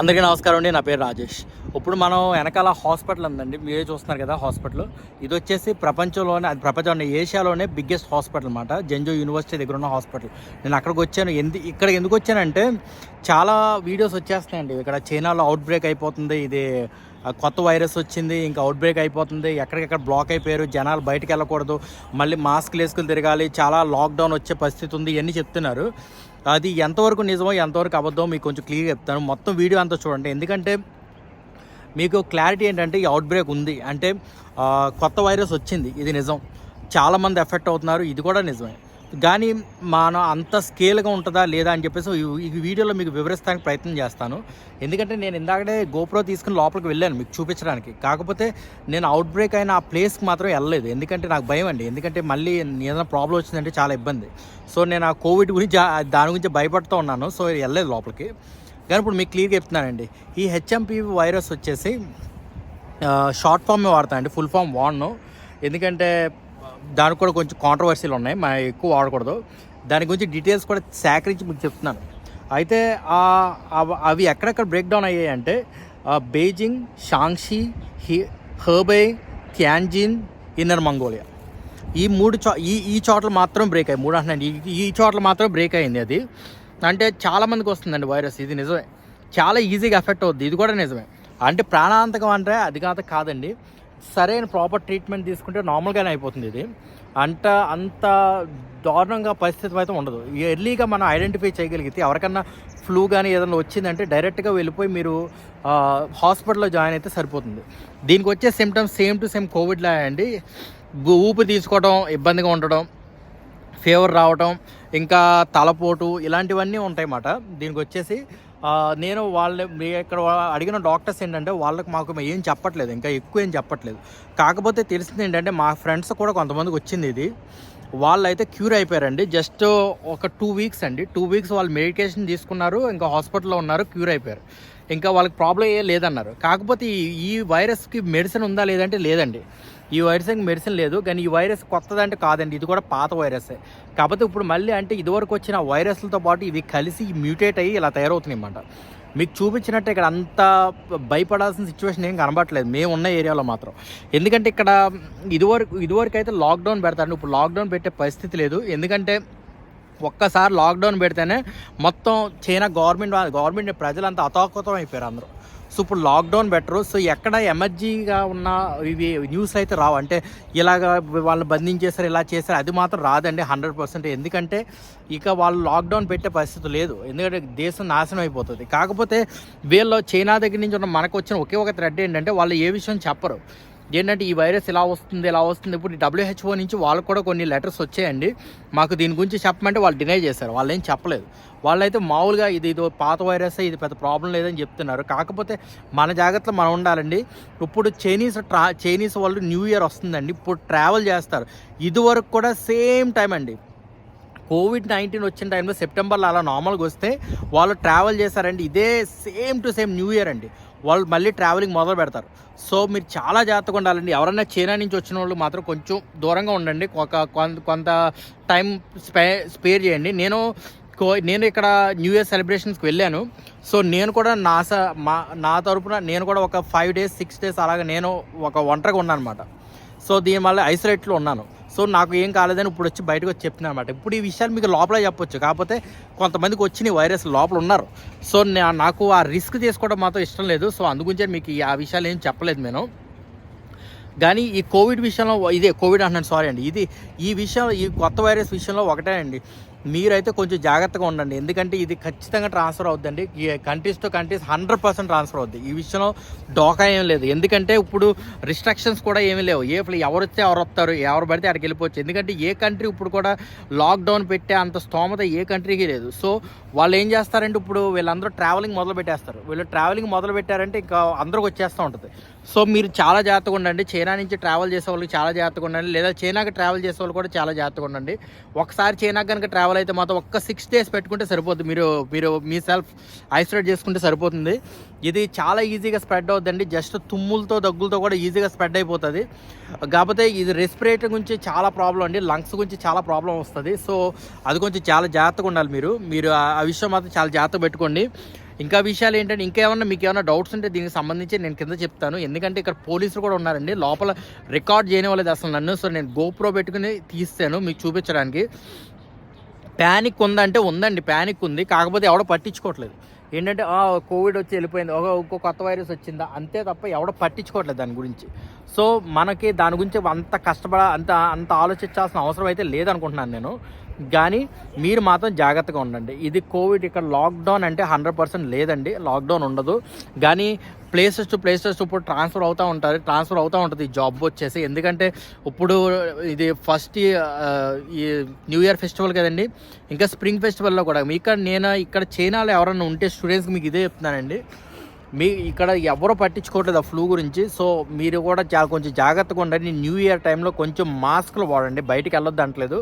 అందరికీ నమస్కారం అండి నా పేరు రాజేష్. ఇప్పుడు మనం వెనకాల హాస్పిటల్ ఉందండి మీరే చూస్తున్నారు కదా హాస్పిటల్. ఇది వచ్చేసి ప్రపంచంలోనే అది ప్రపంచంలోనే ఏషియాలోనే బిగ్గెస్ట్ హాస్పిటల్ అనమాట జెంజో యూనివర్సిటీ దగ్గర ఉన్న హాస్పిటల్. నేను అక్కడికి వచ్చాను ఎందు ఇక్కడ ఎందుకు వచ్చానంటే చాలా వీడియోస్ వచ్చేస్తున్నాయండి. ఇక్కడ చైనాలో అవుట్ బ్రేక్ అయిపోతుంది ఇది కొత్త వైరస్ వచ్చింది ఇంకా అవుట్ బ్రేక్ అయిపోతుంది ఎక్కడికెక్కడ బ్లాక్ అయిపోయారు జనాలు బయటకు వెళ్ళకూడదు మళ్ళీ మాస్క్ వేసుకుని తిరగాలి చాలా లాక్డౌన్ వచ్చే పరిస్థితి ఉంది ఇవన్నీ చెప్తున్నారు. అది ఎంతవరకు నిజమో ఎంతవరకు అబద్ధమో మీకు కొంచెం క్లియర్ చెప్తాను. మొత్తం వీడియో అంతా చూడండి. ఎందుకంటే మీకు క్లారిటీ ఏంటంటే ఈ అవుట్ బ్రేక్ ఉంది. అంటే కొత్త వైరస్ వచ్చింది. ఇది నిజం. చాలామంది ఎఫెక్ట్ అవుతున్నారు. ఇది కూడా నిజమే. కానీ మనం అంత స్కేల్గా ఉంటుందా లేదా అని చెప్పేసి ఈ- వీడియోలో మీకు వివరిస్తానికి ప్రయత్నం చేస్తాను. ఎందుకంటే నేను ఇందాకడే గోప్రో తీసుకుని లోపలికి వెళ్ళాను మీకు చూపించడానికి. కాకపోతే నేను అవుట్ బ్రేక్ అయిన ఆ ప్లేస్కి మాత్రం వెళ్ళలేదు. ఎందుకంటే నాకు భయం అండి. ఎందుకంటే మళ్ళీ ఏదైనా ప్రాబ్లం వచ్చిందంటే చాలా ఇబ్బంది. సో నేను ఆ కోవిడ్ గురించి దాని గురించి భయపడుతూ ఉన్నాను. సో వెళ్ళలేదు లోపలికి. కానీ ఇప్పుడు మీకు క్లియర్గా చెప్తున్నానండి. ఈ హెచ్ఎంపి వైరస్ వచ్చేసి షార్ట్ ఫామ్ వాడతానండి. ఫుల్ ఫామ్ వాడను ఎందుకంటే దానికి కూడా కొంచెం కాంట్రవర్సీలు ఉన్నాయి. మనం ఎక్కువ వాడకూడదు. దాని గురించి డీటెయిల్స్ కూడా సేకరించి మీకు చెప్తున్నాను. అయితే అవ- అవి ఎక్కడెక్కడ బ్రేక్ డౌన్ అయ్యాయి అంటే Beijing Shanxi Hebei Tianjin Inner Mongolia. ఈ మూడు చో ఈ ఈ చోట్ల మాత్రం బ్రేక్ అయ్యి మూడు అంటున్నాను. ఈ ఈ చోట్ల మాత్రం బ్రేక్ అయింది అది. అంటే చాలామందికి వస్తుందండి వైరస్ ఇది నిజమే. చాలా ఈజీగా ఎఫెక్ట్ అవుద్ది. ఇది కూడా నిజమే. అంటే ప్రాణాంతకం అంటే అది కాదు కాదండి. సరైన ప్రాపర్ ట్రీట్మెంట్ తీసుకుంటే నార్మల్గానే అయిపోతుంది ఇది. అంత అంత దారుణంగా పరిస్థితి అయితే ఉండదు. ఎర్లీగా మనం ఐడెంటిఫై చేయగలిగితే ఎవరికన్నా ఫ్లూ కానీ ఏదైనా వచ్చిందంటే డైరెక్ట్గా వెళ్ళిపోయి మీరు హాస్పిటల్లో జాయిన్ అయితే సరిపోతుంది. దీనికి వచ్చే సిమ్టమ్స్ సేమ్ టు సేమ్ కోవిడ్లా అండి. ఊపి తీసుకోవడం ఇబ్బందిగా ఉండడం ఫీవర్ రావటం ఇంకా తలపోటు ఇలాంటివన్నీ ఉంటాయి మాట దీనికి వచ్చేసి నేను వాళ్ళ మీ ఇక్కడ అడిగిన డాక్టర్స్ ఏంటంటే వాళ్ళకి మాకు ఏం చెప్పట్లేదు ఇంకా ఎక్కువ ఏం చెప్పట్లేదు. కాకపోతే తెలిసింది ఏంటంటే మా ఫ్రెండ్స్ కూడా కొంతమందికి వచ్చింది ఇది. వాళ్ళు అయితే క్యూర్ అయిపోయారండి. జస్ట్ ఒక టూ వీక్స్ అండి. టూ వీక్స్ వాళ్ళు మెడికేషన్ తీసుకున్నారు ఇంకా హాస్పిటల్లో ఉన్నారు క్యూర్ అయిపోయారు. ఇంకా వాళ్ళకి ప్రాబ్లం ఏ లేదన్నారు. కాకపోతే ఈ ఈ వైరస్కి మెడిసిన్ ఉందా లేదంటే లేదండి. ఈ వైరస్కి మెడిసిన్ లేదు కానీ ఈ వైరస్ కొత్తదంటే కాదండి. ఇది కూడా పాత వైరసే. కాకపోతే ఇప్పుడు మళ్ళీ అంటే ఇదివరకు వచ్చిన వైరస్లతో పాటు ఇవి కలిసి మ్యూటేట్ అయ్యి ఇలా తయారవుతున్నాయి అన్నమాట మీకు చూపించినట్టు ఇక్కడ అంత భయపడాల్సిన సిచ్యువేషన్ ఏం కనబడట్లేదు. మేము ఉన్న ఏరియాలో మాత్రం. ఎందుకంటే ఇక్కడ ఇదివరకు ఇదివరకు అయితే లాక్డౌన్ పెడతారు. ఇప్పుడు లాక్డౌన్ పెట్టే పరిస్థితి లేదు. ఎందుకంటే ఒక్కసారి లాక్డౌన్ పెడితేనే మొత్తం చైనా గవర్నమెంట్ గవర్నమెంట్ ప్రజలంతా అతాకుతం అయిపోయారు అందరూ. సో ఇప్పుడు లాక్డౌన్ బెటరు. సో ఎక్కడ ఎమర్జీగా ఉన్న ఇవి న్యూస్ అయితే రావు. అంటే ఇలాగ వాళ్ళని బంధించేసారు ఇలా చేశారు అది మాత్రం రాదండి హండ్రెడ్ పర్సెంట్. ఎందుకంటే ఇక వాళ్ళు లాక్డౌన్ పెట్టే పరిస్థితి లేదు. ఎందుకంటే దేశం నాశనం అయిపోతుంది. కాకపోతే వీళ్ళు చైనా దగ్గర నుంచి ఉన్న మనకు వచ్చిన ఒకే ఒక థ్రెడ్ ఏంటంటే వాళ్ళు ఏ విషయం చెప్పరు. ఏంటంటే ఈ వైరస్ ఇలా వస్తుంది ఇలా వస్తుంది. ఇప్పుడు డబ్ల్యూహెచ్ఓ నుంచి వాళ్ళకు కూడా కొన్ని లెటర్స్ వచ్చాయండి. మాకు దీని గురించి చెప్పమంటే వాళ్ళు డినై చేశారు. వాళ్ళు ఏం చెప్పలేదు. వాళ్ళైతే మామూలుగా ఇది ఇది పాత వైరస్ ఇది పెద్ద ప్రాబ్లం లేదని చెప్తున్నారు. కాకపోతే మన జాగ్రత్తలో మనం ఉండాలండి. ఇప్పుడు చైనీస్ ట్రా చైనీస్ వాళ్ళు న్యూ ఇయర్ వస్తుందండి. ఇప్పుడు ట్రావెల్ చేస్తారు. ఇదివరకు కూడా సేమ్ టైం అండి. కోవిడ్ నైన్టీన్ వచ్చిన టైంలో సెప్టెంబర్లో అలా నార్మల్గా వస్తే వాళ్ళు ట్రావెల్ చేశారండి. ఇదే same to same new year అండి. వాళ్ళు మళ్ళీ ట్రావెలింగ్ మొదలు పెడతారు. సో మీరు చాలా జాగ్రత్తగా ఉండాలండి. ఎవరైనా చైనా నుంచి వచ్చిన వాళ్ళు మాత్రం కొంచెం దూరంగా ఉండండి. ఒక కొంత కొంత టైం స్పే స్పేర్ చేయండి. నేను నేను ఇక్కడ న్యూ ఇయర్ సెలబ్రేషన్స్కి వెళ్ళాను. సో నేను కూడా నా స మా నా తరపున నేను కూడా ఒక ఫైవ్ డేస్ సిక్స్ డేస్ అలాగే నేను ఒక ఒంటరిగా ఉన్నాను అనమాట సో దీనివల్ల ఐసోలేట్లో ఉన్నాను. సో నాకు ఏం కాలేదని ఇప్పుడు వచ్చి బయటకు వచ్చి చెప్తున్నాను అనమాట ఇప్పుడు ఈ విషయాలు మీకు లోపల చెప్పొచ్చు. కాకపోతే కొంతమందికి వచ్చిన ఈ వైరస్ లోపల ఉన్నారు. సో నా- నాకు ఆ రిస్క్ తీసుకోవడం మాత్రం ఇష్టం లేదు. సో అందుగురించే మీకు ఈ- ఆ విషయాలు ఏం చెప్పలేదు నేను. కానీ ఈ కోవిడ్ విషయంలో ఇదే కోవిడ్ అంటున్నాను సారీ అండి. ఇది ఈ విషయం ఈ కొత్త వైరస్ విషయంలో ఒకటే అండి. మీరైతే కొంచెం జాగ్రత్తగా ఉండండి. ఎందుకంటే ఇది ఖచ్చితంగా transfer అవుద్దండి. Countries to countries hundred percent transfer అవుద్ది. ఈ విషయంలో డోకా ఏం లేదు. ఎందుకంటే ఇప్పుడు రిస్ట్రిక్షన్స్ కూడా ఏమీ లేవు. ఏ ఎవరు వస్తే ఎవరు వస్తారు ఎవరు పడితే అక్కడికి వెళ్ళిపోవచ్చు. ఎందుకంటే ఏ కంట్రీ ఇప్పుడు కూడా లాక్డౌన్ పెట్టే అంత స్తోమత ఏ కంట్రీకి లేదు. సో వాళ్ళు ఏం చేస్తారంటే ఇప్పుడు వీళ్ళందరూ ట్రావెలింగ్ మొదలు పెట్టేస్తారు. వీళ్ళు ట్రావెలింగ్ మొదలు పెట్టారంటే ఇంకా అందరికి వచ్చేస్తూ ఉంటుంది. సో మీరు చాలా జాగ్రత్తగా ఉండండి. చైనా నుంచి ట్రావెల్ చేసే వాళ్ళకి చాలా జాగ్రత్తగా ఉండండి. లేదా చైనాకి ట్రావెల్ చేసే వాళ్ళు కూడా చాలా జాగ్రత్తగా ఉండండి. ఒకసారి చైనాకి కనుక ట్రావెల్ అయితే మాత్రం ఒక్క సిక్స్ డేస్ పెట్టుకుంటే సరిపోతుంది మీరు మీరు మీ సెల్ఫ్ ఐసోలేట్ చేసుకుంటే సరిపోతుంది. ఇది చాలా ఈజీగా స్ప్రెడ్ అవుతుందండి జస్ట్ తుమ్ములతో దగ్గులతో కూడా ఈజీగా స్ప్రెడ్ అయిపోతుంది. కాకపోతే ఇది రెస్పిరేటర్ గురించి చాలా ప్రాబ్లం అండి. లంగ్స్ గురించి చాలా ప్రాబ్లం వస్తుంది. సో అది కొంచెం చాలా జాగ్రత్తగా ఉండాలి మీరు. మీరు ఆ విషయం మాత్రం చాలా జాగ్రత్తగా పెట్టుకోండి. ఇంకా విషయాలు ఏంటంటే ఇంకా ఏమన్నా మీకు ఏమైనా డౌట్స్ ఉంటే దీనికి సంబంధించి నేను కింద చెప్తాను. ఎందుకంటే ఇక్కడ పోలీసులు కూడా ఉన్నారండి. లోపల రికార్డ్ చేయని వాళ్ళది అసలు నన్ను. సో నేను గోప్రో పెట్టుకుని తీస్తాను మీకు చూపించడానికి. ప్యానిక్ ఉందంటే ఉందండి. ప్యానిక్ ఉంది. కాకపోతే ఎవడో పట్టించుకోవట్లేదు. ఏంటంటే "ఆ, కోవిడ్ వచ్చి వెళ్ళిపోయింది. ఒక ఇంకో కొత్త వైరస్ వచ్చిందా? అంతే తప్ప ఎవడో పట్టించుకోవట్లేదు దాని గురించి. సో మనకి దాని గురించి అంత కష్టపడ అంత అంత ఆలోచించాల్సిన అవసరం అయితే లేదనుకుంటున్నాను నేను. కానీ మీరు మాత్రం జాగ్రత్తగా ఉండండి. ఇది కోవిడ్ ఇక్కడ లాక్డౌన్ అంటే హండ్రెడ్ పర్సెంట్ లేదండి. లాక్డౌన్ ఉండదు. కానీ ప్లేసెస్ టు ప్లేసెస్ ఇప్పుడు ట్రాన్స్ఫర్ అవుతూ ఉంటారు. ట్రాన్స్ఫర్ అవుతూ ఉంటుంది. ఈ జాబ్ వచ్చేసి. ఎందుకంటే ఇప్పుడు ఇది ఫస్ట్ ఈ న్యూ ఇయర్ ఫెస్టివల్ కదండి. ఇంకా స్ప్రింగ్ ఫెస్టివల్లో కూడా. ఇక్కడ నేను ఇక్కడ చైనాలో ఎవరైనా ఉంటే స్టూడెంట్స్కి మీకు ఇదే చెప్తున్నానండి. మీ ఇక్కడ ఎవరు పట్టించుకోవట్లేదు ఆ ఫ్లూ గురించి. సో మీరు కూడా చాలా కొంచెం జాగ్రత్తగా ఉండండి. న్యూ ఇయర్ టైంలో కొంచెం మాస్క్లు వాడండి. బయటికి వెళ్ళొద్దు అంటలేదు.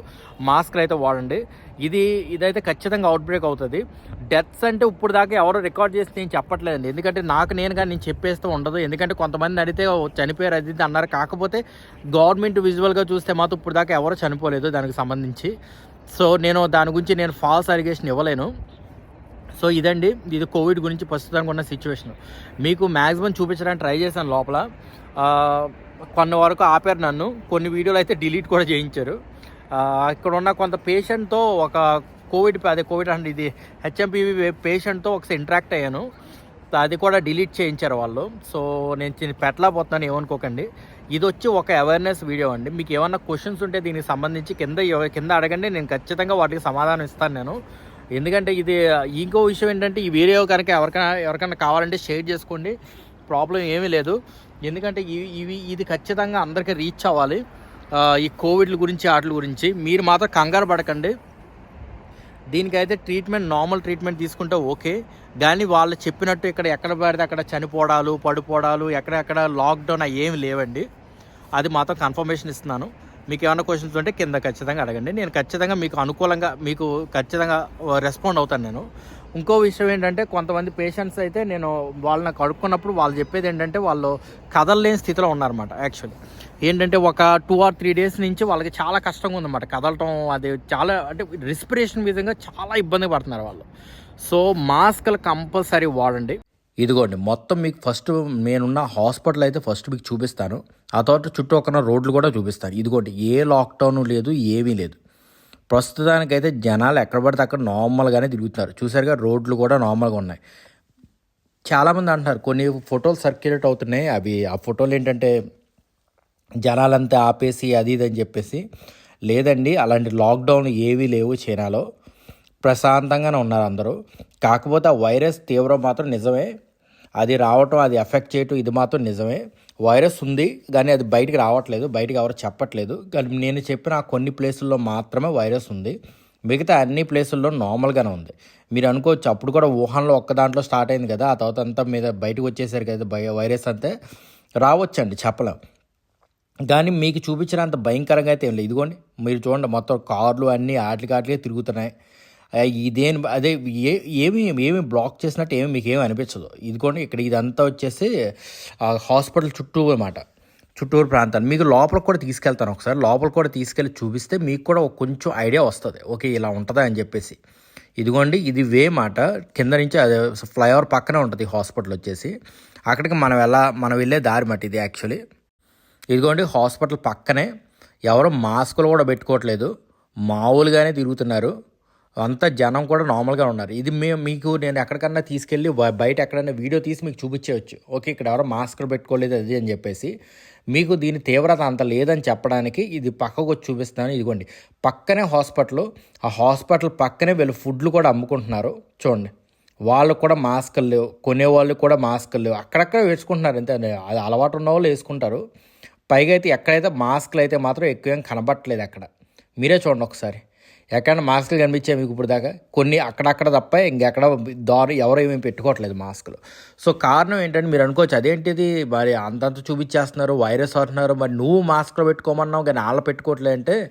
మాస్క్లు అయితే వాడండి. ఇది ఇదైతే ఖచ్చితంగా అవుట్బ్రేక్ అవుతుంది. డెత్స్ అంటే ఇప్పుడు దాకా ఎవరు రికార్డ్ చేసి నేను చెప్పట్లేదండి. ఎందుకంటే నాకు నేను కానీ నేను చెప్పేస్తూ ఉండదు. ఎందుకంటే కొంతమంది అడిగితే చనిపోయారు అది ఇది అన్నారు. కాకపోతే గవర్నమెంట్ విజువల్గా చూస్తే మాత్రం ఇప్పుడు దాకా ఎవరు చనిపోలేదు దానికి సంబంధించి. సో నేను దాని గురించి నేను ఫాల్స్ అలిగేషన్ ఇవ్వలేను. సో ఇదండి ఇది కోవిడ్ గురించి ప్రస్తుతానికి ఉన్న సిచ్యువేషన్ మీకు మ్యాక్సిమం చూపించడానికి ట్రై చేశాను లోపల. కొన్ని వరకు ఆపారు నన్ను. కొన్ని వీడియోలు అయితే డిలీట్ కూడా చేయించారు. ఇక్కడ ఉన్న కొంత పేషెంట్తో ఒక కోవిడ్ అదే కోవిడ్ అంటే ఇది హెచ్ఎంపీవి పేషెంట్తో ఒకసారి ఇంటరాక్ట్ అయ్యాను. అది కూడా డిలీట్ చేయించారు వాళ్ళు. సో నేను పెట్టలేకపోతున్నాను ఏమనుకోకండి. ఇది వచ్చి ఒక అవేర్నెస్ వీడియో అండి. మీకు ఏమన్నా క్వశ్చన్స్ ఉంటే దీనికి సంబంధించి కింద కింద అడగండి. నేను ఖచ్చితంగా వాటికి సమాధానం ఇస్తాను నేను. ఎందుకంటే ఇది ఇంకో విషయం ఏంటంటే ఈ వీడియో కనుక ఎవరికైనా ఎవరికైనా కావాలంటే షేర్ చేసుకోండి. ప్రాబ్లం ఏమీ లేదు. ఎందుకంటే ఇవి ఇవి ఇది ఖచ్చితంగా అందరికీ రీచ్ అవ్వాలి. ఈ కోవిడ్ల గురించి వాటి గురించి. మీరు మాత్రం కంగారు పడకండి. దీనికైతే ట్రీట్మెంట్ నార్మల్ ట్రీట్మెంట్ తీసుకుంటే ఓకే. కానీ వాళ్ళు చెప్పినట్టు ఇక్కడ ఎక్కడ పడితే అక్కడ చనిపోవడాలు పడిపోవడాలు ఎక్కడెక్కడ లాక్డౌన్ అవి ఏమి లేవండి. అది మాత్రం కన్ఫర్మేషన్ ఇస్తున్నాను. మీకు ఏమైనా క్వశ్చన్స్ ఉంటే కింద ఖచ్చితంగా అడగండి. నేను ఖచ్చితంగా మీకు అనుకూలంగా మీకు ఖచ్చితంగా రెస్పాండ్ అవుతాను నేను. ఇంకో విషయం ఏంటంటే కొంతమంది పేషెంట్స్ అయితే నేను వాళ్ళని కడుక్కున్నప్పుడు వాళ్ళు చెప్పేది ఏంటంటే వాళ్ళు కదలలేని స్థితిలో ఉన్నారన్నమాట యాక్చువల్లీ ఏంటంటే ఒక టూ ఆర్ త్రీ డేస్ నుంచి వాళ్ళకి చాలా కష్టంగా ఉందన్నమాట. కదలటం అది చాలా అంటే రెస్పిరేషన్ విధంగా చాలా ఇబ్బంది పడుతున్నారు వాళ్ళు. సో మాస్కులు కంపల్సరీ వాడండి. ఇదిగోండి మొత్తం మీకు ఫస్ట్ నేనున్న హాస్పిటల్ అయితే ఫస్ట్ మీకు చూపిస్తాను. ఆ తర్వాత చుట్టూ ఒక రోడ్లు కూడా చూపిస్తాను. ఇదిగోండి ఏ లాక్డౌన్ లేదు ఏమీ లేదు. ప్రస్తుతానికైతే జనాలు ఎక్కడ పడితే అక్కడ నార్మల్గానే తిరుగుతున్నారు. చూసారుగా రోడ్లు కూడా నార్మల్గా ఉన్నాయి. చాలామంది అంటున్నారు కొన్ని ఫోటోలు సర్క్యులేట్ అవుతున్నాయి. అవి ఆ ఫోటోలు ఏంటంటే జనాలంతా ఆపేసి అది ఇది అని చెప్పేసి. లేదండి అలాంటి లాక్డౌన్ ఏవీ లేవు చైనాలో. ప్రశాంతంగానే ఉన్నారు అందరూ. కాకపోతే ఆ వైరస్ తీవ్రం మాత్రం నిజమే. అది రావటం అది ఎఫెక్ట్ చేయటం ఇది మాత్రం నిజమే. వైరస్ ఉంది కానీ అది బయటికి రావట్లేదు. బయటికి ఎవరు చెప్పట్లేదు. కానీ నేను చెప్పిన ఆ కొన్ని ప్లేసుల్లో మాత్రమే వైరస్ ఉంది. మిగతా అన్ని ప్లేసుల్లో నార్మల్గానే ఉంది. మీరు అనుకోవచ్చు అప్పుడు కూడా వుహాన్లో ఒక్క దాంట్లో స్టార్ట్ అయింది కదా ఆ తర్వాత అంతా మీద బయటకు వచ్చేసారు కదా బయ- వైరస్ అంతే. రావచ్చండి చెప్పలేం. కానీ మీకు చూపించినంత భయంకరంగా అయితే ఏం లేదు. ఇదిగోండి మీరు చూడండి మొత్తం కార్లు అన్నీ ఆటలకి ఆటలే తిరుగుతున్నాయి. ఇదేం అదే ఏ ఏమి ఏమి బ్లాక్ చేసినట్టు ఏమి మీకు ఏమి అనిపించదు. ఇదిగోండి ఇక్కడ ఇదంతా వచ్చేసి హాస్పిటల్ చుట్టూ అన్నమాట. చుట్టూరు ప్రాంతాన్ని. మీకు లోపలికి కూడా తీసుకెళ్తాను ఒకసారి. లోపలికి కూడా తీసుకెళ్ళి చూపిస్తే మీకు కూడా కొంచెం ఐడియా వస్తుంది. ఓకే ఇలా ఉంటుందా అని చెప్పేసి. ఇదిగోండి ఇది వే మాట. కింద నుంచి అదే ఫ్లైఓవర్ పక్కనే ఉంటుంది హాస్పిటల్ వచ్చేసి. అక్కడికి మనం ఎలా మనం వెళ్ళే దారి మాట ఇది యాక్చువల్లీ. ఇదిగోండి హాస్పిటల్ పక్కనే. ఎవరు మాస్కులు కూడా పెట్టుకోవట్లేదు. మామూలుగానే తిరుగుతున్నారు. అంతా జనం కూడా నార్మల్గా ఉన్నారు. ఇది మేము మీకు నేను ఎక్కడికన్నా తీసుకెళ్ళి బయట ఎక్కడైనా వీడియో తీసి మీకు చూపించేయచ్చు. ఓకే ఇక్కడ ఎవరో మాస్క్ పెట్టుకోలేదు అది అని చెప్పేసి. మీకు దీని తీవ్రత అంత లేదని చెప్పడానికి ఇది పక్కకు వచ్చి చూపిస్తాను ఇదిగోండి. పక్కనే హాస్పిటల్ ఆ హాస్పిటల్ పక్కనే వీళ్ళు ఫుడ్లు కూడా అమ్ముకుంటున్నారు. చూడండి. వాళ్ళు కూడా మాస్కులు లేవు. కొనేవాళ్ళు కూడా మాస్కులు లేవు. అక్కడక్కడ వేసుకుంటున్నారు. అంతే అది అలవాటు ఉన్న వాళ్ళు వేసుకుంటారు. పైగా అయితే ఎక్కడైతే మాస్కులు అయితే మాత్రం ఎక్కువ ఏం కనబట్టలేదు అక్కడ. మీరే చూడండి ఒకసారి. ఎక్కడైనా మాస్కులు కనిపించాయి మీకు ఇప్పుడు దాకా? కొన్ని అక్కడక్కడ తప్ప ఇంకెక్కడ దారి ఎవరు ఏమేమి పెట్టుకోవట్లేదు మాస్కులు. సో కారణం ఏంటంటే మీరు అనుకోవచ్చు. అదేంటిది? మరి అంతంత చూపించేస్తున్నారు వైరస్ అంటున్నారు. మరి నువ్వు మాస్కులు పెట్టుకోమన్నావు కానీ వాళ్ళు పెట్టుకోవట్లేదు అంటే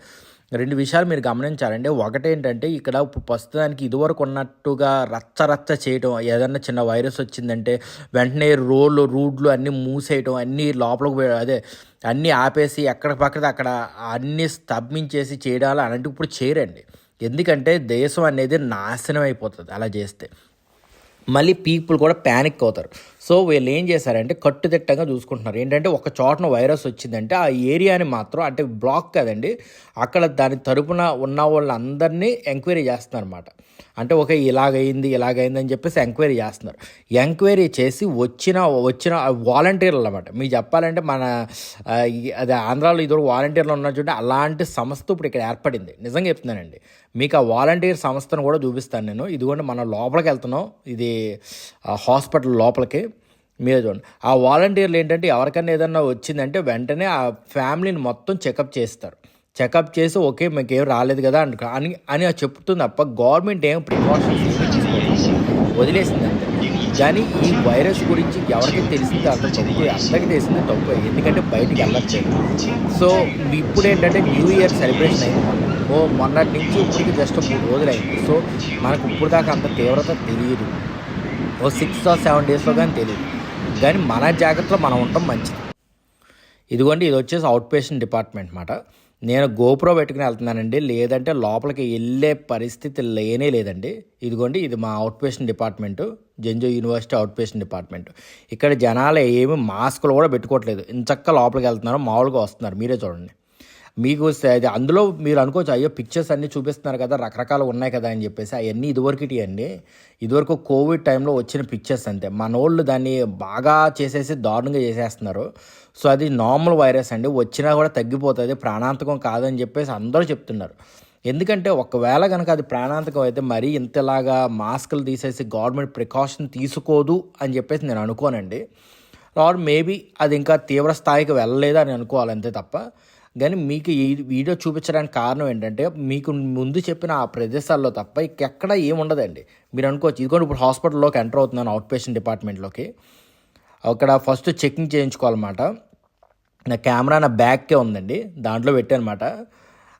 రెండు విషయాలు మీరు గమనించాలండి. ఒకటేంటంటే ఇక్కడ ఇప్పుడు ప్రస్తుతానికి ఇదివరకు ఉన్నట్టుగా రచ్చ రచ్చ చేయటం ఏదన్నా చిన్న వైరస్ వచ్చిందంటే వెంటనే రోడ్లు రూడ్లు అన్నీ మూసేయటం అన్నీ లోపలికి పోయి- అదే అన్నీ ఆపేసి ఎక్కడ పక్కన అక్కడ అన్నీ స్తంభించేసి చేయడాలు అలాంటివి ఇప్పుడు చేయరండి. ఎందుకంటే దేశం అనేది నాశనం అయిపోతుంది అలా చేస్తే. మళ్ళీ పీపుల్ కూడా ప్యానిక్ అవుతారు. సో వీళ్ళు ఏం చేశారంటే కట్టుదిట్టంగా చూసుకుంటున్నారు. ఏంటంటే ఒక చోటన వైరస్ వచ్చిందంటే ఆ ఏరియాని మాత్రం అంటే బ్లాక్ కదండి అక్కడ దాని తరపున ఉన్న వాళ్ళందరినీ ఎంక్వైరీ చేస్తున్నారు అనమాట అంటే ఒక ఇలాగైంది ఇలాగైంది అని చెప్పేసి ఎంక్వైరీ చేస్తున్నారు. ఎంక్వైరీ చేసి వచ్చిన వచ్చిన వాలంటీర్లు అనమాట మీకు చెప్పాలంటే మన ఆ, అదే ఆంధ్రాలో ఇద్దరు వాలంటీర్లు ఉన్న చూడండి అలాంటి సంస్థ ఇప్పుడు ఇక్కడ ఏర్పడింది. నిజంగా చెప్తున్నానండి. మీకు ఆ వాలంటీర్ సంస్థను కూడా చూపిస్తాను నేను. ఇదిగోండి మనం లోపలికి వెళ్తున్నాం. ఇది ఆ, హాస్పిటల్ లోపలికి. మీరు చూడండి ఆ వాలంటీర్లు ఏంటంటే ఎవరికైనా ఏదన్నా వచ్చిందంటే వెంటనే ఆ ఫ్యామిలీని మొత్తం చెకప్ చేస్తారు. చెకప్ చేసి ఓకే మీకు ఏం రాలేదు కదా అని అని అని అది చెప్తుంది తప్ప గవర్నమెంట్ ఏం ప్రికాషన్స్ వదిలేసింది అంతే కానీ ఈ వైరస్ గురించి ఎవరికి తెలిసింది అంత తప్పు అందరికి తెలిసింది తప్పు. ఎందుకంటే బయటికి వెళ్ళట్లేదు. సో ఇప్పుడు ఏంటంటే న్యూ ఇయర్ సెలబ్రేషన్ అయింది. ఓ మొన్నటి నుంచి ఇప్పటికి జస్ట్ మూడు రోజులు అయింది సో మనకు ఇప్పుడు దాకా అంత తీవ్రత తెలియదు. ఓ సిక్స్ ఆర్ సెవెన్ డేస్లో కానీ తెలియదు. కానీ మన జాగ్రత్తలో మనం ఉండటం మంచిది. ఇదిగోండి ఇది వచ్చేసి అవుట్ పేషెంట్ డిపార్ట్మెంట్ అనమాట నేను గోప్రో పెట్టుకుని వెళ్తున్నానండి. లేదంటే లోపలికి వెళ్ళే పరిస్థితి లేనే లేదండి. ఇదిగోండి ఇది మా out patient department Zhengzhou university out patient department ఇక్కడ జనాలు ఏమి మాస్కులు కూడా పెట్టుకోవట్లేదు. ఇంచక్క లోపలికి వెళ్తున్నారు మామూలుగా వస్తున్నారు. మీరే చూడండి. మీకు అది అందులో మీరు అనుకోవచ్చు అయ్యో పిక్చర్స్ అన్నీ చూపిస్తున్నారు కదా రకరకాలు ఉన్నాయి కదా అని చెప్పేసి అవన్నీ ఇదివరకటి అండి ఇదివరకు కోవిడ్ టైంలో వచ్చిన పిక్చర్స్ అంతే. మనోళ్ళు దాన్ని బాగా చేసేసి దారుణంగా చేసేస్తున్నారు. సో అది నార్మల్ వైరస్ అండి. వచ్చినా కూడా తగ్గిపోతుంది ప్రాణాంతకం కాదని చెప్పేసి అందరూ చెప్తున్నారు. ఎందుకంటే ఒకవేళ కనుక అది ప్రాణాంతకం అయితే మరీ ఇంతలాగా మాస్కులు తీసేసి గవర్నమెంట్ ప్రికాషన్ తీసుకోదు అని చెప్పేసి నేను అనుకోనండి. ఆర్ మేబీ అది ఇంకా తీవ్ర స్థాయికి వెళ్ళలేదు అని అనుకోవాలి అంతే తప్ప కానీ మీకు ఈ వీడియో చూపించడానికి కారణం ఏంటంటే మీకు ముందు చెప్పిన ఆ ప్రదేశాల్లో తప్ప ఇంకెక్కడ ఏముండదండి మీరు అనుకోవచ్చు ఇదిగోండి ఇప్పుడు హాస్పిటల్లోకి ఎంటర్ అవుతున్నాను అవుట్ పేషెంట్ డిపార్ట్మెంట్లోకి. అక్కడ ఫస్ట్ చెకింగ్ చేయించుకోవాలన్నమాట. నా కెమెరా నా బ్యాగ్కే ఉందండి దాంట్లో పెట్టానమాట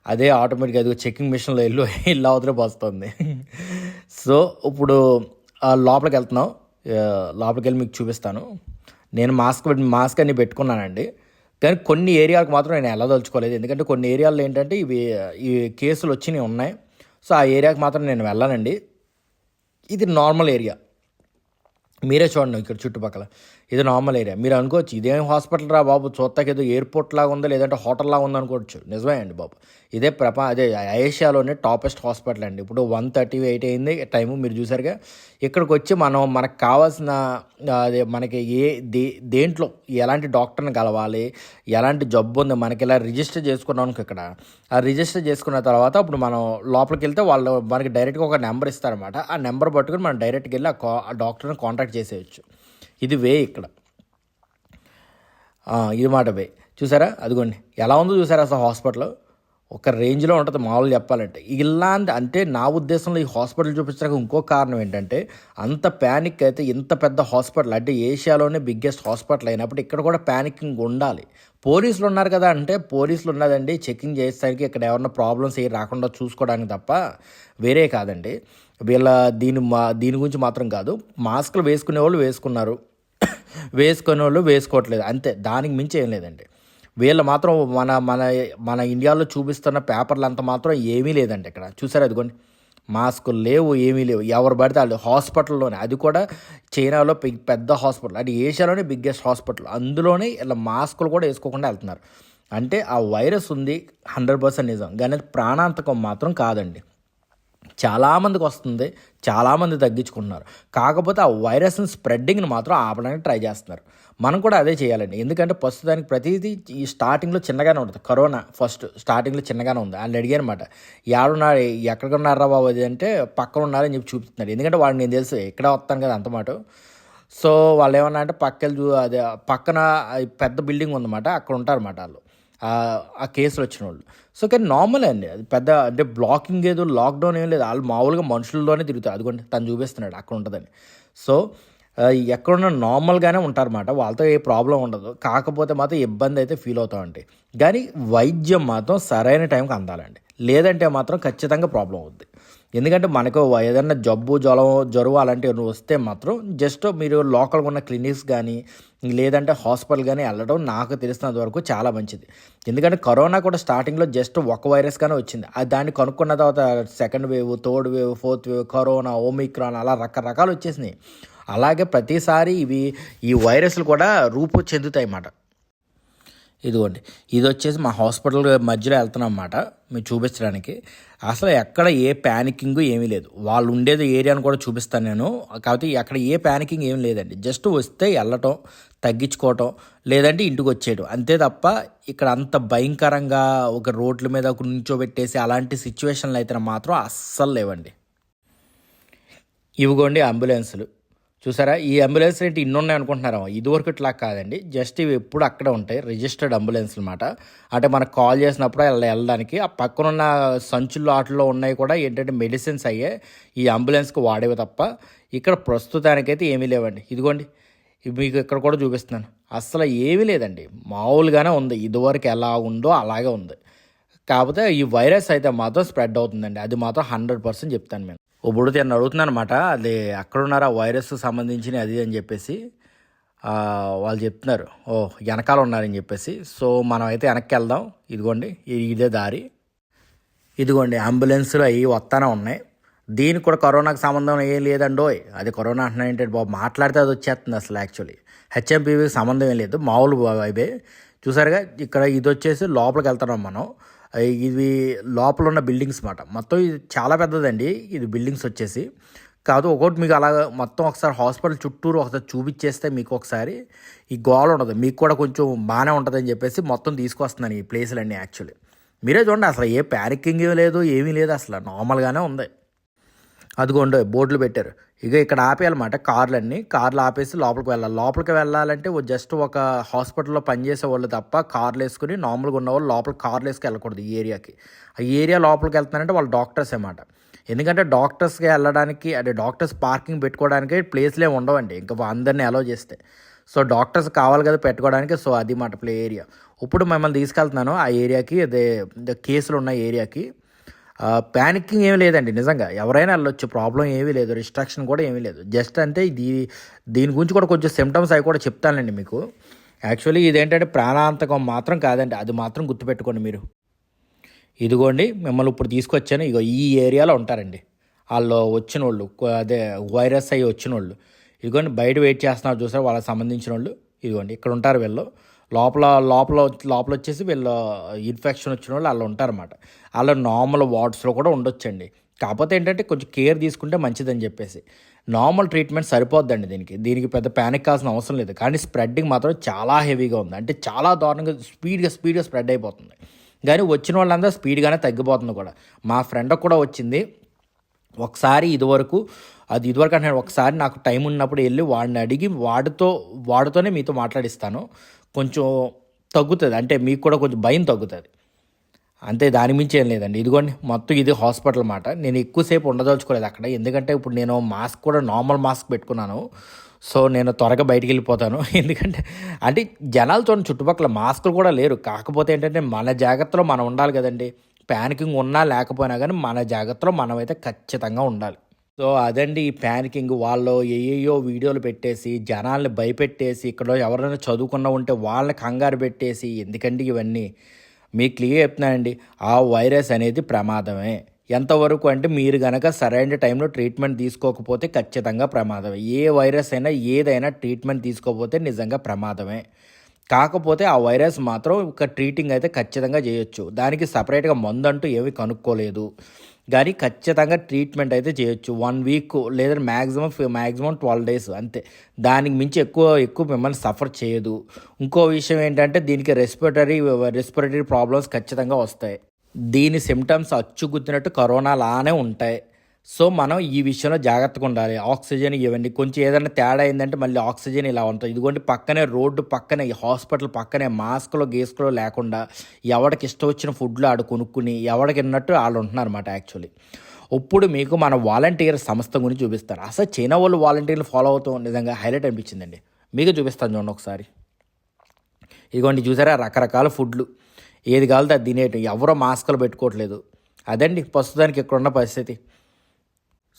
అదే ఆటోమేటిక్గా అది చెకింగ్ మిషన్లో ఇల్లు ఇల్లు అవతలే వస్తుంది. సో ఇప్పుడు ఆ, లోపలికి వెళ్తున్నాం. లోపలికి వెళ్ళి మీకు చూపిస్తాను. నేను మాస్క్ పెట్టి- మాస్క్ అన్ని పెట్టుకున్నానండి. కానీ కొన్ని ఏరియాలకు మాత్రం నేను వెళ్ళదలుచుకోలేదు ఎందుకంటే కొన్ని ఏరియాల్లో ఏంటంటే ఇవి ఈ కేసులు వచ్చినవి ఉన్నాయి. సో ఆ ఏరియాకి మాత్రం నేను వెళ్ళానండి. ఇది నార్మల్ ఏరియా మీరే చూడండి ఇక్కడ చుట్టుపక్కల. ఇది నార్మల్ ఏరియా మీరు అనుకోవచ్చు ఇదేం హాస్పిటల్ రా బాబు చూస్తాకి ఏదో ఎయిర్పోర్ట్ లాగా ఉందా లేదంటే హోటల్ లాగా ఉందా అనుకోవచ్చు. నిజమే అండి బాబు. ఇదే ప్రపా అదే ఏషియాలోనే టాపెస్ట్ హాస్పిటల్ అండి. ఇప్పుడు వన్ థర్టీ ఎయిట్ అయింది టైము మీరు చూసారుగా. ఇక్కడికి వచ్చి మనం మనకు కావాల్సిన అదే మనకి ఏ దే దేంట్లో ఎలాంటి డాక్టర్ని కలవాలి ఎలాంటి జబ్బు ఉంది మనకి ఇలా రిజిస్టర్ చేసుకున్నాం ఇక్కడ. ఆ రిజిస్టర్ చేసుకున్న తర్వాత అప్పుడు మనం లోపలికి వెళ్తే వాళ్ళు మనకి డైరెక్ట్గా ఒక నెంబర్ ఇస్తారన్నమాట. ఆ నెంబర్ పట్టుకుని మనం డైరెక్ట్గా వెళ్ళి ఆ డాక్టర్ని కాంటాక్ట్ చేసేయచ్చు. ఇది వే ఇక్కడ. ఇది మాట వే. చూసారా? అదిగోండి. ఎలా ఉందో చూసారా అసలు హాస్పిటల్? ఒక రేంజ్లో ఉంటుంది మామూలు చెప్పాలంటే. ఇలాంటి అంటే నా ఉద్దేశంలో ఈ హాస్పిటల్ చూపించడానికి ఇంకో కారణం ఏంటంటే అంత ప్యానిక్ అయితే ఇంత పెద్ద హాస్పిటల్ అంటే ఏషియాలోనే బిగ్గెస్ట్ హాస్పిటల్ అయినప్పుడు ఇక్కడ కూడా ప్యానికింగ్ ఉండాలి. పోలీసులు ఉన్నారు కదా అంటే పోలీసులు ఉన్నదండి చెకింగ్ చేసేసరికి ఇక్కడ ఏమన్నా ప్రాబ్లమ్స్ ఏ రాకుండా చూసుకోవడానికి తప్ప వేరే కాదండి. వీళ్ళ దీని మా దీని గురించి మాత్రం కాదు. మాస్కులు వేసుకునే వాళ్ళు వేసుకున్నారు. వేసుకునే వాళ్ళు వేసుకోవట్లేదు. అంతే. దానికి మించి ఏం లేదండి. వీళ్ళు మాత్రం మన మన మన ఇండియాలో చూపిస్తున్న పేపర్లు అంత మాత్రం ఏమీ లేదండి ఇక్కడ. చూసారు అదిగోండి మాస్కులు లేవు ఏమీ లేవు. ఎవరు పడితే వాళ్ళు హాస్పిటల్లోనే. అది కూడా చైనాలో పెద్ద హాస్పిటల్. అది ఏషియాలోనే బిగ్గెస్ట్ హాస్పిటల్. అందులోనే ఇలా మాస్కులు కూడా వేసుకోకుండా వెళ్తున్నారు. అంటే ఆ వైరస్ ఉంది హండ్రెడ్ పర్సెంట్ నిజం. కానీ ప్రాణాంతకం మాత్రం కాదండి. చాలామందికి వస్తుంది. చాలామంది తగ్గించుకుంటున్నారు. కాకపోతే ఆ వైరస్ని స్ప్రెడ్డింగ్ని మాత్రం ఆపడానికి ట్రై చేస్తున్నారు. మనం కూడా అదే చేయాలండి. ఎందుకంటే ప్రస్తుతానికి ప్రతిదీ ఈ స్టార్టింగ్లో చిన్నగానే ఉంటుంది. కరోనా ఫస్ట్ స్టార్టింగ్లో చిన్నగానే ఉంది. వాళ్ళు అడిగారు అనమాట ఏడున్నారు ఎక్కడికి ఉన్నారా బాబు? అది అంటే పక్కన ఉన్నారని చెప్పి చూపిస్తున్నారు ఎందుకంటే వాడు నేను తెలుసు. ఎక్కడ వస్తాను కదా అంత మాట. సో వాళ్ళు ఏమన్నా అంటే పక్కలు చూ అదే పక్కన పెద్ద బిల్డింగ్ ఉందన్నమాట. అక్కడ ఉంటారన్నమాట వాళ్ళు ఆ- కేసులు వచ్చిన వాళ్ళు సో కానీ నార్మల్ అండి. అది పెద్ద అంటే బ్లాకింగ్ ఏదో లాక్డౌన్ ఏం లేదు. వాళ్ళు మామూలుగా మనుషుల్లోనే తిరుగుతారు. అదిగోండి తను చూపిస్తున్నాడు. అక్కడ ఉంటుందని. సో ఎక్కడున్నా ఎక్కడున్న నార్మల్గానే ఉంటారన్నమాట. వాళ్ళతో ఏ ప్రాబ్లం ఉండదు. కాకపోతే మాత్రం ఇబ్బంది అయితే ఫీల్ అవుతామండి కానీ వైద్యం మాత్రం సరైన టైంకి అందాలండి. లేదంటే మాత్రం ఖచ్చితంగా ప్రాబ్లం అవుద్ది. ఎందుకంటే మనకు ఏదైనా జబ్బు జ్వరం జ్వరం అలాంటివి వస్తే మాత్రం జస్ట్ మీరు లోకల్గా ఉన్న క్లినిక్స్ కానీ లేదంటే హాస్పిటల్ కానీ వెళ్ళడం నాకు తెలిసినంత వరకు చాలా మంచిది. ఎందుకంటే కరోనా కూడా స్టార్టింగ్లో జస్ట్ ఒక వైరస్ కానీ వచ్చింది. దాన్ని కనుక్కున్న తర్వాత second wave third wave fourth wave corona Omicron అలా రకరకాలు వచ్చేసినాయి. అలాగే ప్రతిసారి ఇవి ఈ వైరస్లు కూడా రూపు చెందుతాయి అన్నమాట. ఇదిగోండి. ఇది వచ్చేసి మా హాస్పిటల్ మధ్యలో వెళ్తున్నాం అన్నమాట మీకు చూపించడానికి. అసలు ఎక్కడ ఏ ప్యానికింగ్ ఏమీ లేదు. వాళ్ళు ఉండేది ఏరియాను కూడా చూపిస్తాను నేను. కాకపోతే అక్కడ ఏ ప్యానికింగ్ ఏం లేదండి. జస్ట్ వస్తే వెళ్ళటం తగ్గించుకోవటం లేదంటే ఇంటికి వచ్చేయడం అంతే తప్ప ఇక్కడ అంత భయంకరంగా ఒక రోడ్ల మీద ఒక నుంచోబెట్టేసి అలాంటి సిచ్యువేషన్లు అయితే మాత్రం అస్సలు లేవండి. ఇవిగోండి అంబులెన్సులు. చూసారా? ఈ అంబులెన్స్ ఏంటి? ఇన్ని ఉన్నాయి అనుకుంటున్నారా ఇదివరకు ఇట్లా కాదండి. జస్ట్ ఇవి ఎప్పుడు అక్కడే ఉంటాయి. రిజిస్టర్డ్ అంబులెన్స్ అనమాట అంటే మనకు కాల్ చేసినప్పుడు వెళ్ళడానికి. ఆ పక్కన ఉన్న సంచుల్లో ఆటల్లో ఉన్నాయి కూడా. ఏంటంటే మెడిసిన్స్ అయ్యే ఈ అంబులెన్స్కి వాడేవి తప్ప ఇక్కడ ప్రస్తుతానికైతే ఏమీ లేవండి. ఇదిగోండి. మీకు ఇక్కడ కూడా చూపిస్తున్నాను. అసలు ఏమీ లేదండి. మామూలుగానే ఉంది. ఇదివరకు ఎలా ఉందో అలాగే ఉంది. కాకపోతే ఈ వైరస్ అయితే మాత్రం స్ప్రెడ్ అవుతుందండి. అది మాత్రం హండ్రెడ్ పర్సెంట్ చెప్తాను మేము ఇప్పుడు బుడితే అడుగుతున్నాను అనమాట అది అక్కడ ఉన్నారా వైరస్ సంబంధించిన అది అని చెప్పేసి వాళ్ళు చెప్తున్నారు. ఓ వెనకాల ఉన్నారని చెప్పేసి. సో మనం అయితే వెనక్కి వెళ్దాం ఇదిగోండి ఇదే దారి. ఇదిగోండి అంబులెన్స్లు అవి వస్తానే ఉన్నాయి. దీనికి కూడా కరోనాకు సంబంధం ఏం లేదండోయ్. అది కరోనా అంటున్నా ఏంటంటే బాబు మాట్లాడితే అది వచ్చేస్తుంది అసలు యాక్చువల్లీ హెచ్ఎంపీవీకి సంబంధం ఏం లేదు. మామూలు అవే చూసారుగా ఇక్కడ ఇది వచ్చేసి లోపలికి వెళ్తున్నాం మనం. ఇవి లోపల ఉన్న బిల్డింగ్స్ మాట. మొత్తం ఇది చాలా పెద్దదండి. ఇది బిల్డింగ్స్ వచ్చేసి. కాదు ఒకటి మీకు అలా మొత్తం ఒకసారి హాస్పిటల్ చుట్టూరు ఒకసారి చూపించేస్తే మీకు ఒకసారి ఈ గోళ ఉండదు. మీకు కూడా కొంచెం బాగానే ఉంటుందని చెప్పేసి మొత్తం తీసుకొస్తున్నాను ఈ ప్లేసులన్నీ యాక్చువల్లీ మీరే చూడండి అసలు ఏ ప్యారికింగ్ లేదు ఏమీ లేదు అసలు నార్మల్గానే ఉంది. అదిగోండి బోర్డులు పెట్టారు. ఇక ఇక్కడ ఆపేయాలన్నమాట కార్లన్నీ. కార్లు ఆపేసి లోపలికి వెళ్ళాలి. లోపలికి వెళ్ళాలంటే జస్ట్ ఒక హాస్పిటల్లో పనిచేసే వాళ్ళు తప్ప కార్లు వేసుకుని నార్మల్గా ఉన్నవాళ్ళు లోపల కార్లు వేసుకు వెళ్ళకూడదు ఈ ఏరియాకి. ఆ ఏరియా లోపలికి వెళ్తున్నారంటే వాళ్ళు డాక్టర్స్ అన్నమాట. ఎందుకంటే డాక్టర్స్కి వెళ్ళడానికి అంటే డాక్టర్స్ పార్కింగ్ పెట్టుకోవడానికి ప్లేస్లే ఉండవండి. ఇంకా అందరినీ అలో చేస్తే. సో డాక్టర్స్ కావాలి కదా పెట్టుకోవడానికి. సో అది మాట ప్లే ఏరియా. ఇప్పుడు మిమ్మల్ని తీసుకెళ్తున్నాను ఆ ఏరియాకి. అదే కేసులు ఉన్న ఏరియాకి. ప్యానికింగ్ ఏమీ లేదండి నిజంగా. ఎవరైనా వెళ్ళొచ్చు ప్రాబ్లం ఏమీ లేదు రిస్ట్రక్షన్ కూడా ఏమీ లేదు. జస్ట్ అంటే ఇది దీని గురించి కూడా కొంచెం సిమ్టమ్స్ అవి కూడా చెప్తానండి మీకు. యాక్చువల్లీ ఇదేంటంటే ప్రాణాంతకం మాత్రం కాదండి అది మాత్రం గుర్తుపెట్టుకోండి మీరు. ఇదిగోండి మిమ్మల్ని ఇప్పుడు తీసుకొచ్చాను ఇగో ఈ ఏరియాలో ఉంటారండి. వాళ్ళు వచ్చిన వాళ్ళు అదే వైరస్ అయ్యి వచ్చిన వాళ్ళు ఇదిగోండి బయట వెయిట్ చేస్తున్నారు చూసారు వాళ్ళకి సంబంధించిన వాళ్ళు ఇదిగోండి ఇక్కడ ఉంటారు వీళ్ళు. లోపల లోపల లోపల వచ్చేసి వీళ్ళు ఇన్ఫెక్షన్ వచ్చిన వాళ్ళు వాళ్ళు ఉంటారన్నమాట. అలా నార్మల్ వార్డ్స్లో కూడా ఉండొచ్చండి. కాకపోతే ఏంటంటే కొంచెం కేర్ తీసుకుంటే మంచిదని చెప్పేసి. నార్మల్ ట్రీట్మెంట్ సరిపోద్దండి దీనికి. దీనికి పెద్ద ప్యానిక్ కావాల్సిన అవసరం లేదు. కానీ స్ప్రెడ్డింగ్ మాత్రం చాలా హెవీగా ఉంది. అంటే చాలా దారుణంగా స్పీడ్గా స్పీడ్గా స్ప్రెడ్ అయిపోతుంది. కానీ వచ్చిన వాళ్ళందరూ స్పీడ్గానే తగ్గిపోతుంది కూడా. మా ఫ్రెండ్ కూడా వచ్చింది. ఒకసారి ఇదివరకు అది ఇదివరకు అంటే ఒకసారి నాకు టైం ఉన్నప్పుడు వెళ్ళి వాడిని అడిగి వాడితో వాడితోనే మీతో మాట్లాడిస్తాను. కొంచెం తగ్గుతుంది. అంటే మీకు కూడా కొంచెం భయం తగ్గుతుంది. అంతే దాని మించి ఏం లేదండి. ఇదిగోండి మొత్తం ఇది హాస్పిటల్ మాట. నేను ఎక్కువసేపు ఉండదలుచుకోలేదు అక్కడ. ఎందుకంటే ఇప్పుడు నేను మాస్క్ కూడా నార్మల్ మాస్క్ పెట్టుకున్నాను. సో నేను త్వరగా బయటికి వెళ్ళిపోతాను. ఎందుకంటే అంటే జనాలు చూడండి చుట్టుపక్కల మాస్కులు కూడా లేరు. కాకపోతే ఏంటంటే మన జాగ్రత్తలో మనం ఉండాలి కదండి. ప్యానికింగ్ ఉన్నా లేకపోయినా కానీ మన జాగ్రత్తలో మనమైతే ఖచ్చితంగా ఉండాలి. సో అదండి ఈ ప్యానికింగ్. వాళ్ళు ఏయో వీడియోలు పెట్టేసి జనాల్ని భయపెట్టేసి ఇక్కడ ఎవరైనా చదువుకున్న ఉంటే వాళ్ళని కంగారు పెట్టేసి ఎందుకండి ఇవన్నీ? మీకు క్లియర్ చెప్తున్నానండి ఆ వైరస్ అనేది ప్రమాదమే. ఎంతవరకు అంటే మీరు గనక సరైన టైంలో ట్రీట్మెంట్ తీసుకోకపోతే ఖచ్చితంగా ప్రమాదమే. ఏ వైరస్ అయినా ఏదైనా ట్రీట్మెంట్ తీసుకోకపోతే నిజంగా ప్రమాదమే. కాకపోతే ఆ వైరస్ మాత్రం ఒక ట్రీటింగ్ అయితే ఖచ్చితంగా చేయొచ్చు. దానికి సపరేట్గా మందు అంటూ ఏమీ కనుక్కోలేదు. కానీ ఖచ్చితంగా ట్రీట్మెంట్ అయితే చేయొచ్చు. వన్ వీక్ లేదా మ్యాక్సిమం మ్యాక్సిమం ట్వెల్వ్ డేస్ అంతే. దానికి మించి ఎక్కువ ఎక్కువ మిమ్మల్ని సఫర్ చేయదు. ఇంకో విషయం ఏంటంటే దీనికి రెస్పిరేటరీ రెస్పిరేటరీ ప్రాబ్లమ్స్ ఖచ్చితంగా వస్తాయి. దీని సిమ్టమ్స్ అచ్చుగుద్దినట్టు కరోనా లానే ఉంటాయి. సో మనం ఈ విషయంలో జాగ్రత్తగా ఉండాలి. ఆక్సిజన్ ఇవ్వండి కొంచెం ఏదైనా తేడా అయిందంటే మళ్ళీ ఆక్సిజన్ ఇలా ఉంటుంది. ఇదిగోండి పక్కనే రోడ్డు పక్కనే ఈ హాస్పిటల్ పక్కనే మాస్క్లో గీస్కులో లేకుండా ఎవడికి ఇష్టం వచ్చిన ఫుడ్లు ఆడు కొనుక్కుని ఎవడికి విన్నట్టు వాళ్ళు ఉంటున్నారు అనమాట యాక్చువల్లీ. ఇప్పుడు మీకు మన వాలంటీర్ సంస్థ గురించి చూపిస్తారు. అసలు చైనా వాళ్ళు వాలంటీర్లు ఫాలో అవుతాం నిజంగా హైలైట్ అనిపించిందండి. మీకు చూపిస్తాను చూడండి ఒకసారి. ఇదిగోండి చూసారా? రకరకాల ఫుడ్లు. ఏది కావాలితే అది తినేయటం. ఎవరో మాస్కులు పెట్టుకోవట్లేదు. అదండి ప్రస్తుతానికి ఇక్కడ ఉన్న పరిస్థితి.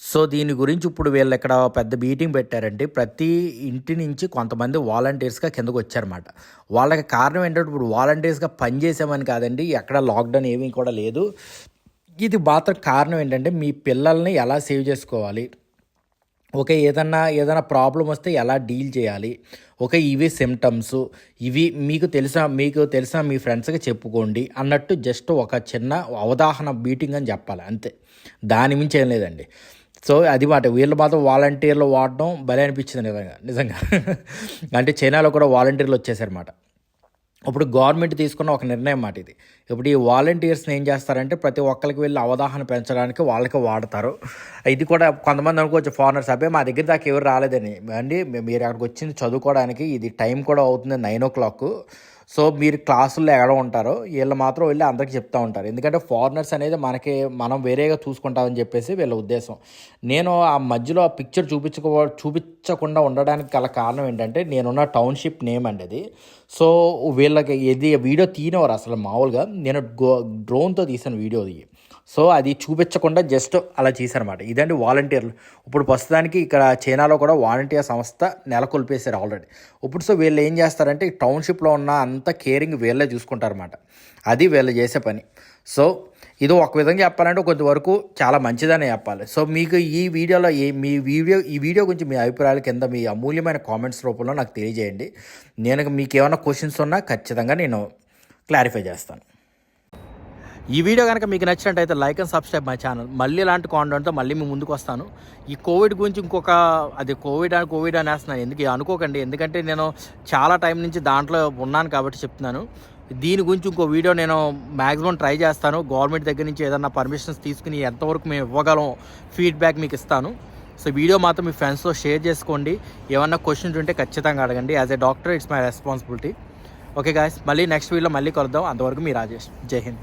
సో దీని గురించి ఇప్పుడు వీళ్ళు ఇక్కడ పెద్ద మీటింగ్ పెట్టారండి. ప్రతి ఇంటి నుంచి కొంతమంది వాలంటీర్స్గా కిందకు వచ్చారన్నమాట. వాళ్ళకి కారణం ఏంటంటే ఇప్పుడు వాలంటీర్స్గా పనిచేసామని కాదండి. ఎక్కడ లాక్డౌన్ ఏమీ కూడా లేదు. ఇది మాత్రం కారణం ఏంటంటే మీ పిల్లల్ని ఎలా సేవ్ చేసుకోవాలి? ఓకే ఏదన్నా ఏదైనా ప్రాబ్లం వస్తే ఎలా డీల్ చేయాలి? ఓకే ఇవి సిమ్టమ్స్ ఇవి మీకు తెలిసిన మీకు తెలిసిన మీ ఫ్రెండ్స్కి చెప్పుకోండి అన్నట్టు జస్ట్ ఒక చిన్న అవగాహన మీటింగ్ అని చెప్పాలి. అంతే. దాని మించి ఏం లేదండి. సో అది మాట వీళ్ళు మాత్రం వాలంటీర్లు వాడడం భలే అనిపించింది నిజంగా. నిజంగా. అంటే చైనాలో కూడా వాలంటీర్లు వచ్చేసారన్నమాట. ఇప్పుడు గవర్నమెంట్ తీసుకున్న ఒక నిర్ణయం మాట ఇది. ఇప్పుడు ఈ వాలంటీర్స్ని ఏం చేస్తారంటే ప్రతి ఒక్కరికి వెళ్ళి అవగాహన పెంచడానికి వాళ్ళకి వాడతారు. ఇది కూడా కొంతమంది అనుకోవచ్చు ఫారినర్స్ అబ్బాయి మా దగ్గర దాకా ఎవరు రాలేదని. అండి మీరు అక్కడికి వచ్చింది చదువుకోవడానికి ఇది టైం కూడా అవుతుంది నైన్ ఓ క్లాక్. సో మీరు క్లాసుల్లో ఎక్కడ ఉంటారో వీళ్ళు మాత్రం వెళ్ళి అందరికీ చెప్తూ ఉంటారు. ఎందుకంటే ఫారినర్స్ అనేది మనకి మనం వేరేగా చూసుకుంటామని చెప్పేసి వీళ్ళ ఉద్దేశం. నేను ఆ మధ్యలో ఆ పిక్చర్ చూపించుకో చూపించకుండా ఉండడానికి గల కారణం ఏంటంటే నేనున్న టౌన్షిప్ నేమ్ అండి అది. సో వీళ్ళకి ఇది వీడియో తీయనివారు అసలు మామూలుగా. నేను గో డ్రోన్తో తీసిన వీడియో ఇది సో అది చూపించకుండా జస్ట్ అలా చేశారన్నమాట. ఇదండి వాలంటీర్లు. ఇప్పుడు ప్రస్తుతానికి ఇక్కడ చైనాలో కూడా వాలంటీర్ సంస్థ నెలకొల్పేశారు ఆల్రెడీ. ఇప్పుడు సో వీళ్ళు ఏం చేస్తారంటే టౌన్షిప్లో ఉన్న అంత కేరింగ్ వీళ్ళే చూసుకుంటారన్నమాట. అది వీళ్ళు చేసే పని. సో ఇది ఒక విధంగా చెప్పాలంటే కొంతవరకు చాలా మంచిదనే చెప్పాలి. సో మీకు ఈ వీడియోలో ఏ మీ వీడియో ఈ వీడియో గురించి మీ అభిప్రాయాల కింద మీ అమూల్యమైన కామెంట్స్ రూపంలో నాకు తెలియజేయండి. నేను మీకు ఏమైనా క్వశ్చన్స్ ఉన్నా ఖచ్చితంగా నేను క్లారిఫై చేస్తాను. ఈ వీడియో కనుక మీకు నచ్చినట్టయితే like and subscribe my channel. మళ్ళీ ఇలాంటి కాంటెంట్తో మళ్ళీ మీ ముందుకు వస్తాను. ఈ కోవిడ్ గురించి ఇంకొక అది కోవిడ్ అని కోవిడ్ అనేస్తున్నాను ఎందుకు అనుకోకండి. ఎందుకంటే నేను చాలా టైం నుంచి దాంట్లో ఉన్నాను కాబట్టి చెప్తున్నాను. దీని గురించి ఇంకో వీడియో నేను మ్యాక్సిమం ట్రై చేస్తాను. గవర్నమెంట్ దగ్గర నుంచి ఏదన్నా పర్మిషన్స్ తీసుకుని ఎంతవరకు మేము ఇవ్వగలం ఫీడ్బ్యాక్ మీకు ఇస్తాను. సో వీడియో మాత్రం మీ ఫ్రెండ్స్తో షేర్ చేసుకోండి. ఏమన్నా క్వశ్చన్స్ ఉంటే ఖచ్చితంగా అడగండి. As a doctor it's my responsibility okay guys మళ్ళీ నెక్స్ట్ వీడియోలో మళ్ళీ కలుద్దాం. అంతవరకు మీ రాజేష్. జై హింద్.